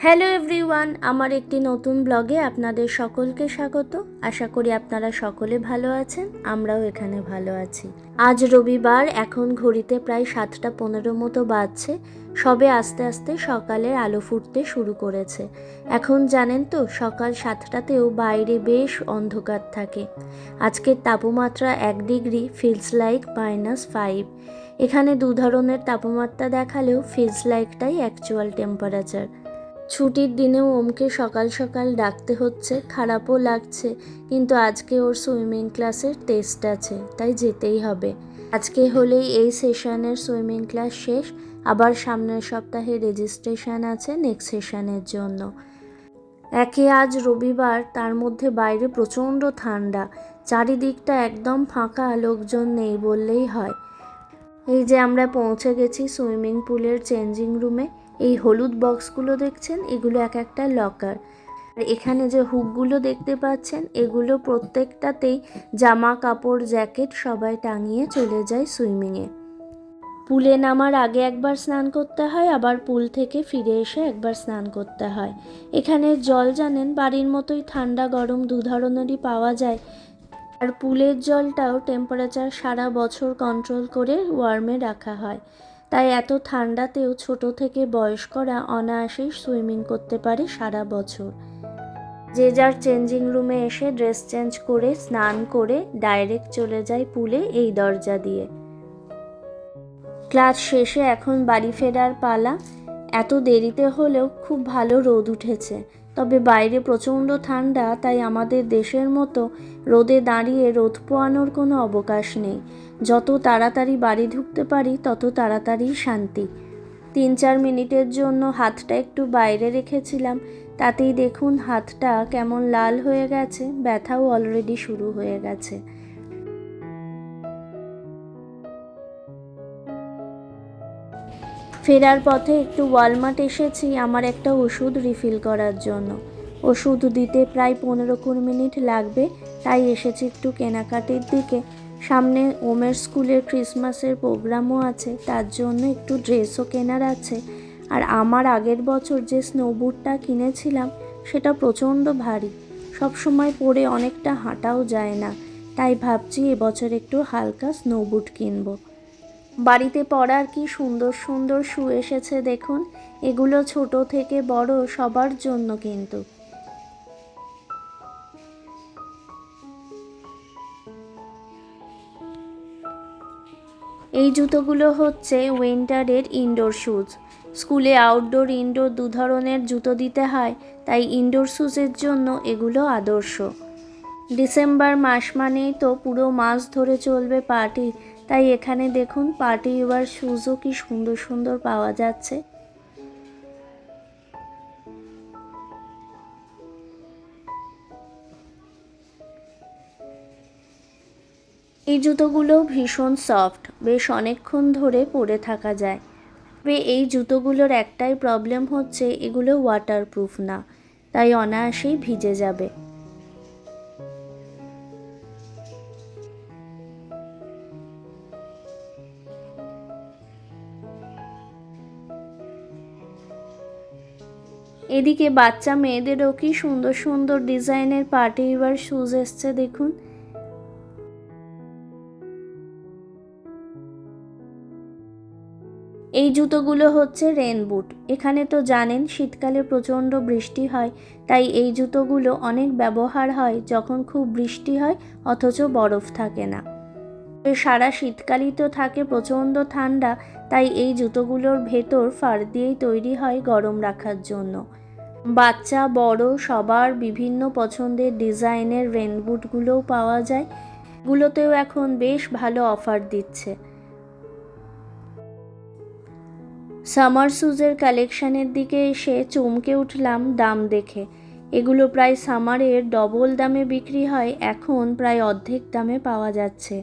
Hello everyone, আমার একটি নতুন ব্লগে আপনাদের সকলকে স্বাগত। আশা করি আপনারা সকলে ভালো আছেন, আমরাও এখানে ভালো আছি। আজ রবিবার, এখন ঘড়িতে প্রায় সাতটা পনেরো মতো বাজছে। সবে আস্তে আস্তে সকালের আলো ফুটতে শুরু করেছে। এখন জানেন তো, সকাল সাতটাতেও বাইরে বেশ অন্ধকার থাকে। আজকের তাপমাত্রা এক degree feels like minus five এখানে দু ধরনের তাপমাত্রা দেখালেও ফিলস লাইকটাই অ্যাকচুয়াল টেম্পারেচার ছুটির দিনেও ওমকে সকাল সকাল ডাকতে হচ্ছে, খারাপও লাগছে, কিন্তু আজকে ওর সুইমিং ক্লাসের টেস্ট আছে, তাই যেতেই হবে। আজকে হলেই এই সেশনের সুইমিং ক্লাস শেষ, আবার সামনের সপ্তাহে রেজিস্ট্রেশন আছে নেক্সট সেশনের জন্য। একে আজ রবিবার, তার মধ্যে বাইরে প্রচণ্ড ঠান্ডা, চারিদিকটা একদম ফাঁকা, লোকজন নেই বললেই হয়। এই যে আমরা পৌঁছে গেছি সুইমিং পুলের চেঞ্জিং রুমে এই হলুদ বক্সগুলো দেখছেন? এগুলো এক একটা লকার। আর এখানে যে হুকগুলো দেখতে পাচ্ছেন, এগুলো প্রত্যেকটাতেই জামা, কাপড়, জ্যাকেট সবাই টাঙিয়ে চলে যায় সুইমিংয়ে। পুলে নামার আগে একবার স্নান করতে হয়, আবার পুল থেকে ফিরে এসে একবার স্নান করতে হয়। এখানে জল জানেন, বাড়ির মতোই ঠান্ডা, গরম দু ধরনেরই পাওয়া যায়। আর পুলের জলটাও টেম্পারেচার সারা বছর কন্ট্রোল করে ওয়ার্মে রাখা হয়। তাই এত ঠান্ডাতেও ছোট থেকে বয়স্করা অনায়াসেই সুইমিং করতে পারে সারা বছর। যে যার চেঞ্জিং রুমে এসে ড্রেস চেঞ্জ করে, স্নান করে, ডাইরেক্ট চলে যায় পুলে এই দরজা দিয়ে। ক্লাস শেষে এখন বাড়ি ফেরার পালা। এত দেরিতে হলেও খুব ভালো রোদ উঠেছে। তবে বাইরে প্রচণ্ড ঠান্ডা, তাই আমাদের দেশের মতো রোদে দাঁড়িয়ে রোদ পোয়ানোর কোনো অবকাশ নেই। যত তাড়াতাড়ি বাড়ি ঢুকতে পারি, তত তাড়াতাড়ি শান্তি। তিন চার মিনিটের জন্য হাতটা একটু বাইরে রেখেছিলাম, তাতেই দেখুন হাতটা কেমন লাল হয়ে গেছে, ব্যথাও অলরেডি শুরু হয়ে গেছে। ফেরার পথে একটু ওয়ালমার্ট এসেছি আমার একটা ওষুধ রিফিল করার জন্য। ওষুধ দিতে প্রায় পনেরো কুড়ি মিনিট লাগবে, তাই এসেছি একটু কেনাকাটির দিকে। সামনে ওমের স্কুলের ক্রিসমাসের প্রোগ্রামও আছে, তার জন্য একটু ড্রেসও কেনার আছে। আর আমার আগের বছর যে স্নোবুটটা কিনেছিলাম, সেটা প্রচণ্ড ভারী। সব সময় পরে অনেকটা হাঁটাও যায় না, তাই ভাবছি এবছর একটু হালকা স্নোবুট কিনবো। বাড়িতে পড়ার কি সুন্দর সুন্দর শু এসেছে দেখুন। এগুলো ছোট থেকে বড় সবার জন্য কিন্তু। এই জুতোগুলো হচ্ছে উইন্টারের ইনডোর শুজ স্কুলে আউটডোর ইনডোর দু ধরনের জুতো দিতে হয়, তাই ইনডোর শুজের জন্য এগুলো আদর্শ। ডিসেম্বর মাস মানেই তো পুরো মাস ধরে চলবে পার্টি। তাই এখানে দেখুন, পার্টি ওয়ার শুজও কি সুন্দর সুন্দর পাওয়া যাচ্ছে। এই জুতোগুলো ভীষণ সফট, বেশ অনেকক্ষণ ধরে পরে থাকা যায়। তবে এই জুতোগুলোর একটাই প্রবলেম হচ্ছে, এগুলো ওয়াটারপ্রুফ না, তাই অনায়াসেই ভিজে যাবে। এদিকে বাচ্চা মেয়েদেরও কি সুন্দর সুন্দর ডিজাইনের পার্টি ওয়ার শুজ এসছে দেখুন। এই জুতোগুলো হচ্ছে রেন বুট এখানে তো জানেন শীতকালে প্রচণ্ড বৃষ্টি হয়, তাই এই জুতোগুলো অনেক ব্যবহার হয় যখন খুব বৃষ্টি হয়, অথচ বরফ থাকে না। সারা শীতকালই তো থাকে প্রচণ্ড ঠান্ডা তাই এই জুতোগুলোর ভেতর ফার দিয়েই তৈরি হয় গরম রাখার জন্য। বাচ্চা, বড়, সবার বিভিন্ন পছন্দের ডিজাইনের রেনবুটগুলোও পাওয়া যায়। গুলোতেও এখন বেশ ভালো অফার দিচ্ছে। সামার শুজের কালেকশানের দিকে এসে চমকে উঠলাম দাম দেখে। এগুলো প্রায় সামারের ডবল দামে বিক্রি হয়, এখন প্রায় অর্ধেক দামে পাওয়া যাচ্ছে।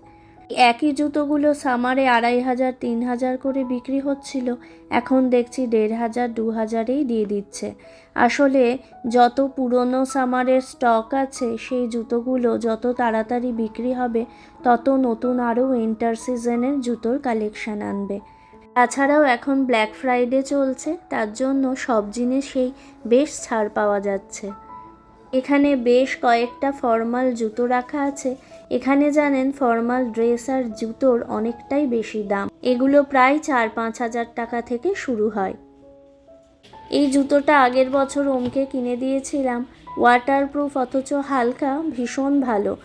একই জুতোগুলো সামারে আড়াই হাজার, তিন হাজার করে বিক্রি হচ্ছিল। এখন দেখছি দেড় হাজার, দু হাজারেই দিয়ে দিচ্ছে। আসলে যত পুরনো সামারের স্টক আছে, সেই জুতোগুলো যত তাড়াতাড়ি বিক্রি হবে, তত নতুন আরও উইন্টার সিজনের জুতোর কালেকশান আনবে। তাছাড়াও এখন ব্ল্যাক ফ্রাইডে চলছে, তার জন্য সব জিনিসেই বেশ ছাড় পাওয়া যাচ্ছে। এখানে বেশ কয়েকটা ফর্মাল জুতো রাখা আছে। এখানে জানেন, ফর্মাল ড্রেস আর জুতোর অনেকটাই বেশি দাম। এগুলো প্রায় চার পাঁচ হাজার টাকা থেকে শুরু হয়। এই জুতোটা আগের বছর ওমকে কিনে দিয়েছিলাম। ওয়াটারপ্রুফ, অথচ হালকা, ভীষণ ভালো।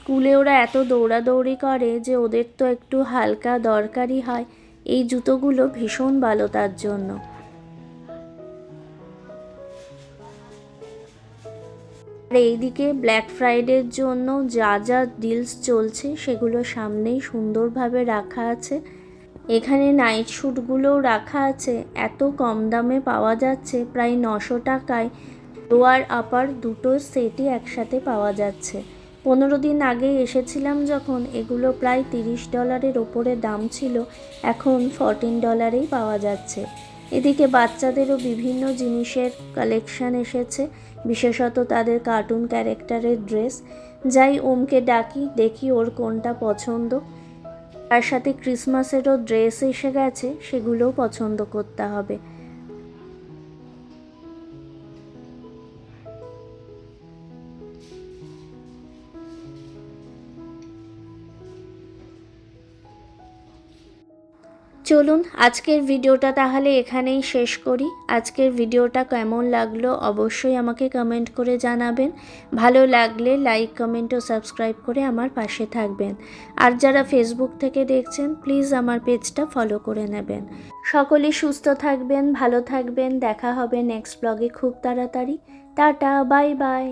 স্কুলে ওরা এত দৌড়াদৌড়ি করে যে ওদের তো একটু হালকা দরকারই হয়। এই জুতোগুলো ভীষণ ভালো তার জন্য। আর এইদিকে ব্ল্যাক ফ্রাইডের জন্য যা যা ডিলস চলছে সেগুলো সামনেই সুন্দরভাবে রাখা আছে। এখানে নাইট শ্যুটগুলোও রাখা আছে। এত কম দামে পাওয়া যাচ্ছে, প্রায় নশো টাকায়। লোয়ার আপার দুটো সেটই একসাথে পাওয়া যাচ্ছে। পনেরো দিন আগে এসেছিলাম যখন, এগুলো প্রায় তিরিশ ডলারের ওপরে দাম ছিল। এখন ফরটিন ডলারেই পাওয়া যাচ্ছে। এদিকে বাচ্চাদেরও বিভিন্ন জিনিসের কালেকশন এসেছে, বিশেষত তাদের কার্টুন ক্যারেক্টারের ড্রেস যাই ওমকে ডাকি, দেখি ওর কোনটা পছন্দ। তার সাথে ক্রিসমাসেরও ড্রেস এসে গেছে, সেগুলোও পছন্দ করতে হবে। চলুন আজকের ভিডিওটা তাহলে এখানেই শেষ করি। আজকের ভিডিওটা কেমন লাগল অবশ্যই আমাকে কমেন্ট করে জানাবেন। ভালো লাগলে লাইক কমেন্ট ও সাবস্ক্রাইব করে আমার পাশে থাকবেন। আর যারা ফেসবুক থেকে দেখছেন প্লিজ আমার পেজটা ফলো করে নেবেন। সকলে সুস্থ থাকবেন, ভালো থাকবেন। দেখা হবে নেক্সট ব্লগে খুব তাড়াতাড়ি। Tata bye bye